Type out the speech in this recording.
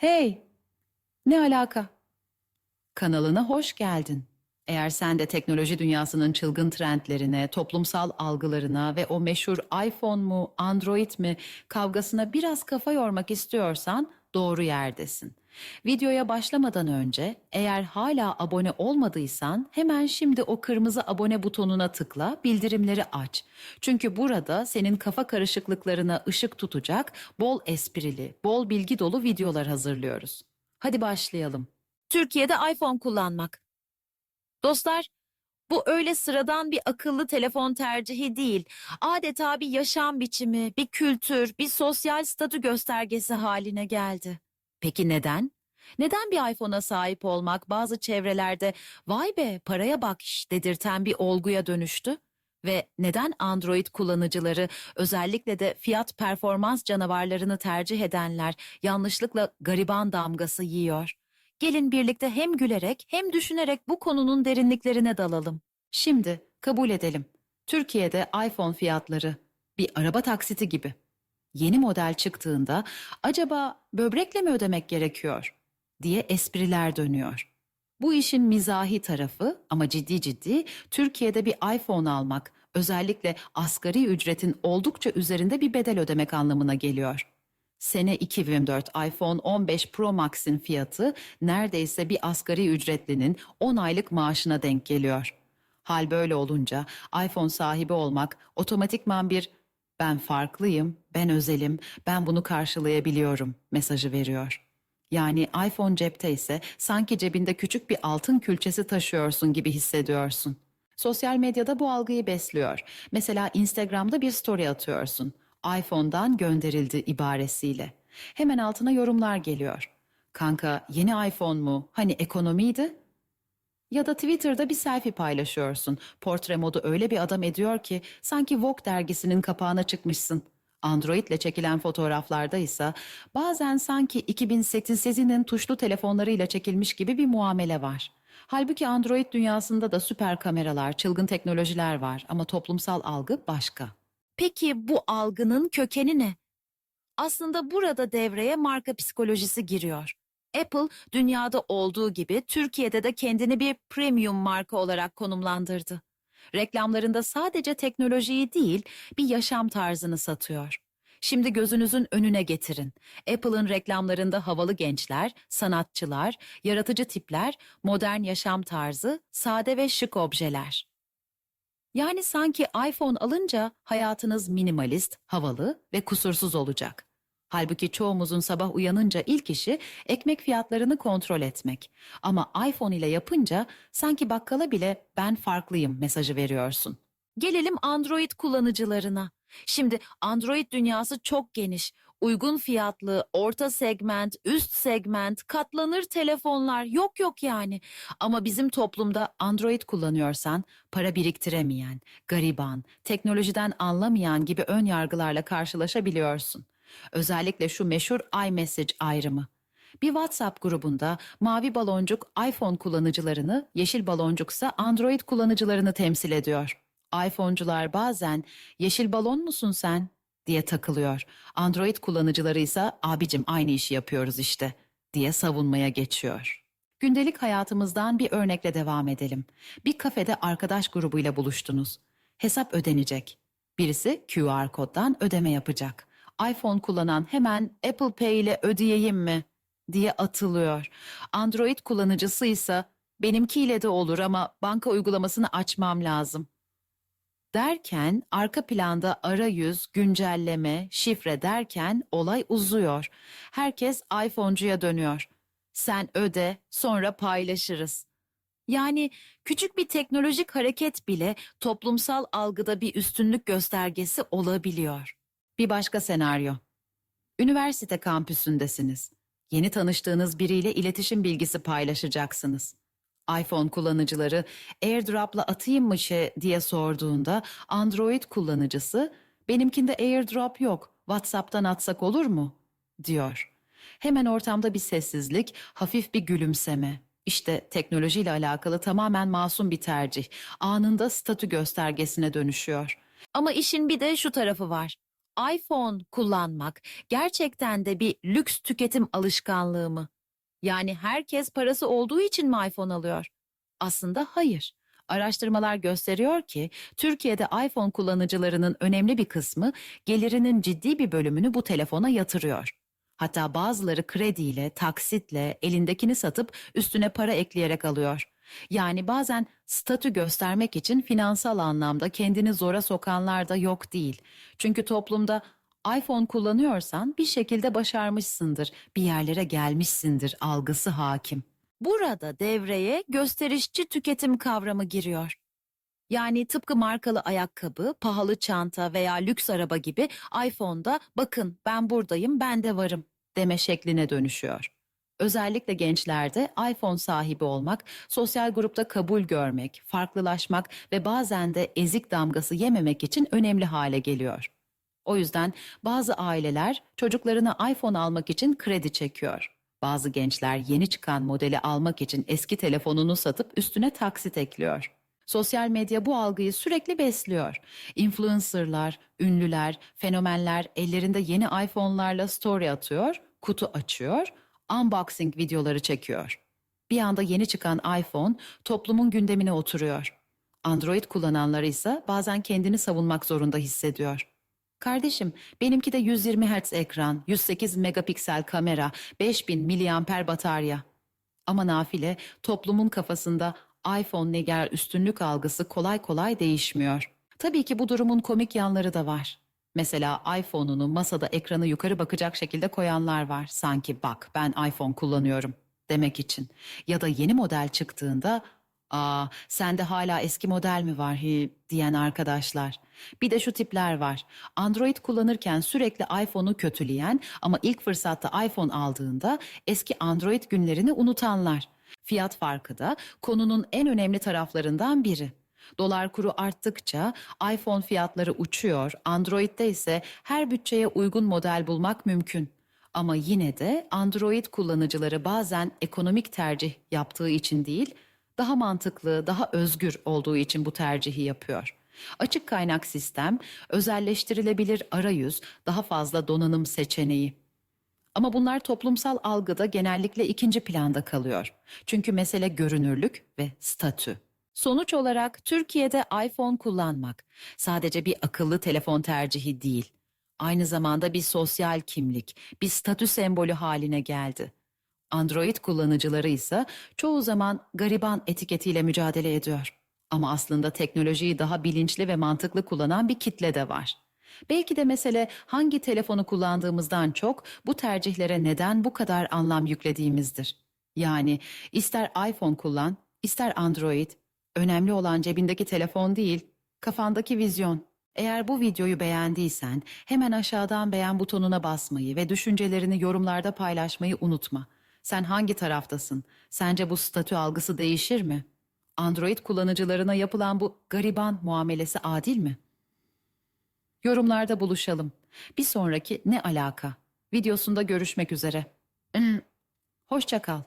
Hey, ne alaka? Kanalına hoş geldin. Eğer sen de teknoloji dünyasının çılgın trendlerine, toplumsal algılarına ve o meşhur iPhone mu, Android mi kavgasına biraz kafa yormak istiyorsan doğru yerdesin. Videoya başlamadan önce eğer hala abone olmadıysan hemen şimdi o kırmızı abone butonuna tıkla, bildirimleri aç. Çünkü burada senin kafa karışıklıklarına ışık tutacak bol esprili, bol bilgi dolu videolar hazırlıyoruz. Hadi başlayalım. Türkiye'de iPhone kullanmak. Dostlar, bu öyle sıradan bir akıllı telefon tercihi değil. Adeta bir yaşam biçimi, bir kültür, bir sosyal statü göstergesi haline geldi. Peki neden? Neden bir iPhone'a sahip olmak bazı çevrelerde vay be paraya bak dedirten bir olguya dönüştü? Ve neden Android kullanıcıları özellikle de fiyat performans canavarlarını tercih edenler yanlışlıkla gariban damgası yiyor? Gelin birlikte hem gülerek hem düşünerek bu konunun derinliklerine dalalım. Şimdi kabul edelim. Türkiye'de iPhone fiyatları bir araba taksiti gibi. Yeni model çıktığında acaba böbrekle mi ödemek gerekiyor diye espriler dönüyor. Bu işin mizahi tarafı ama ciddi ciddi Türkiye'de bir iPhone almak özellikle asgari ücretin oldukça üzerinde bir bedel ödemek anlamına geliyor. Sene 2004 iPhone 15 Pro Max'in fiyatı neredeyse bir asgari ücretlinin 10 aylık maaşına denk geliyor. Hal böyle olunca iPhone sahibi olmak otomatikman bir ben farklıyım, ben özelim, ben bunu karşılayabiliyorum mesajı veriyor. Yani iPhone cepte ise sanki cebinde küçük bir altın külçesi taşıyorsun gibi hissediyorsun. Sosyal medyada bu algıyı besliyor. Mesela Instagram'da bir story atıyorsun. iPhone'dan gönderildi ibaresiyle. Hemen altına yorumlar geliyor. Kanka yeni iPhone mu? Hani ekonomiydi? Ya da Twitter'da bir selfie paylaşıyorsun. Portre modu öyle bir adam ediyor ki sanki Vogue dergisinin kapağına çıkmışsın. Android ile çekilen fotoğraflarda ise bazen sanki 2008'inin tuşlu telefonlarıyla çekilmiş gibi bir muamele var. Halbuki Android dünyasında da süper kameralar, çılgın teknolojiler var ama toplumsal algı başka. Peki bu algının kökeni ne? Aslında burada devreye marka psikolojisi giriyor. Apple dünyada olduğu gibi Türkiye'de de kendini bir premium marka olarak konumlandırdı. Reklamlarında sadece teknolojiyi değil, bir yaşam tarzını satıyor. Şimdi gözünüzün önüne getirin. Apple'ın reklamlarında havalı gençler, sanatçılar, yaratıcı tipler, modern yaşam tarzı, sade ve şık objeler. Yani sanki iPhone alınca hayatınız minimalist, havalı ve kusursuz olacak. Halbuki çoğumuzun sabah uyanınca ilk işi ekmek fiyatlarını kontrol etmek. Ama iPhone ile yapınca sanki bakkala bile ben farklıyım mesajı veriyorsun. Gelelim Android kullanıcılarına. Şimdi Android dünyası çok geniş. Uygun fiyatlı, orta segment, üst segment, katlanır telefonlar yok yok yani. Ama bizim toplumda Android kullanıyorsan para biriktiremeyen, gariban, teknolojiden anlamayan gibi ön yargılarla karşılaşabiliyorsun. Özellikle şu meşhur iMessage ayrımı. Bir WhatsApp grubunda mavi baloncuk iPhone kullanıcılarını, yeşil baloncuksa Android kullanıcılarını temsil ediyor. iPhone'cular bazen yeşil balon musun sen diye takılıyor. Android kullanıcıları ise abicim aynı işi yapıyoruz işte diye savunmaya geçiyor. Gündelik hayatımızdan bir örnekle devam edelim. Bir kafede arkadaş grubuyla buluştunuz. Hesap ödenecek. Birisi QR koddan ödeme yapacak. iPhone kullanan hemen Apple Pay ile ödeyeyim mi diye atılıyor. Android kullanıcısı ise benimkiyle de olur ama banka uygulamasını açmam lazım. Derken arka planda arayüz, güncelleme, şifre derken olay uzuyor. Herkes iPhone'cuya dönüyor. Sen öde, sonra paylaşırız. Yani küçük bir teknolojik hareket bile toplumsal algıda bir üstünlük göstergesi olabiliyor. Bir başka senaryo. Üniversite kampüsündesiniz. Yeni tanıştığınız biriyle iletişim bilgisi paylaşacaksınız. iPhone kullanıcıları AirDrop'la atayım mı şey diye sorduğunda Android kullanıcısı benimkinde AirDrop yok WhatsApp'tan atsak olur mu diyor. Hemen ortamda bir sessizlik, hafif bir gülümseme. İşte teknolojiyle alakalı tamamen masum bir tercih. Anında statü göstergesine dönüşüyor. Ama işin bir de şu tarafı var. iPhone kullanmak gerçekten de bir lüks tüketim alışkanlığı mı? Yani herkes parası olduğu için mi iPhone alıyor? Aslında hayır. Araştırmalar gösteriyor ki Türkiye'de iPhone kullanıcılarının önemli bir kısmı gelirinin ciddi bir bölümünü bu telefona yatırıyor. Hatta bazıları krediyle, taksitle, elindekini satıp üstüne para ekleyerek alıyor. Yani bazen statü göstermek için finansal anlamda kendini zora sokanlar da yok değil. Çünkü toplumda iPhone kullanıyorsan bir şekilde başarmışsındır, bir yerlere gelmişsindir algısı hakim. Burada devreye gösterişçi tüketim kavramı giriyor. Yani tıpkı markalı ayakkabı, pahalı çanta veya lüks araba gibi iPhone'da bakın ben buradayım, ben de varım deme şekline dönüşüyor. Özellikle gençlerde iPhone sahibi olmak, sosyal grupta kabul görmek, farklılaşmak ve bazen de ezik damgası yememek için önemli hale geliyor. O yüzden bazı aileler çocuklarına iPhone almak için kredi çekiyor. Bazı gençler yeni çıkan modeli almak için eski telefonunu satıp üstüne taksit ekliyor. Sosyal medya bu algıyı sürekli besliyor. Influencerlar, ünlüler, fenomenler ellerinde yeni iPhone'larla story atıyor, kutu açıyor, unboxing videoları çekiyor. Bir anda yeni çıkan iPhone toplumun gündemine oturuyor. Android kullananları ise bazen kendini savunmak zorunda hissediyor. Kardeşim, benimki de 120 Hz ekran, 108 megapiksel kamera, 5000 miliamper batarya. Ama nafile toplumun kafasında iPhone neger üstünlük algısı kolay kolay değişmiyor. Tabii ki bu durumun komik yanları da var. Mesela iPhone'unu masada ekranı yukarı bakacak şekilde koyanlar var. Sanki bak ben iPhone kullanıyorum demek için. Ya da yeni model çıktığında ''Aa sende hala eski model mi var hi?'' diyen arkadaşlar. Bir de şu tipler var. Android kullanırken sürekli iPhone'u kötüleyen ama ilk fırsatta iPhone aldığında eski Android günlerini unutanlar. Fiyat farkı da konunun en önemli taraflarından biri. Dolar kuru arttıkça iPhone fiyatları uçuyor, Android'de ise her bütçeye uygun model bulmak mümkün. Ama yine de Android kullanıcıları bazen ekonomik tercih yaptığı için değil, daha mantıklı, daha özgür olduğu için bu tercihi yapıyor. Açık kaynak sistem, özelleştirilebilir arayüz, daha fazla donanım seçeneği. Ama bunlar toplumsal algıda genellikle ikinci planda kalıyor. Çünkü mesele görünürlük ve statü. Sonuç olarak Türkiye'de iPhone kullanmak sadece bir akıllı telefon tercihi değil, aynı zamanda bir sosyal kimlik, bir statü sembolü haline geldi. Android kullanıcıları ise çoğu zaman gariban etiketiyle mücadele ediyor. Ama aslında teknolojiyi daha bilinçli ve mantıklı kullanan bir kitle de var. Belki de mesele hangi telefonu kullandığımızdan çok bu tercihlere neden bu kadar anlam yüklediğimizdir. Yani ister iPhone kullan, ister Android, önemli olan cebindeki telefon değil, kafandaki vizyon. Eğer bu videoyu beğendiysen hemen aşağıdan beğen butonuna basmayı ve düşüncelerini yorumlarda paylaşmayı unutma. Sen hangi taraftasın? Sence bu statü algısı değişir mi? Android kullanıcılarına yapılan bu gariban muamelesi adil mi? Yorumlarda buluşalım. Bir sonraki ne alaka? Videosunda görüşmek üzere. Hmm, Hoşça kal.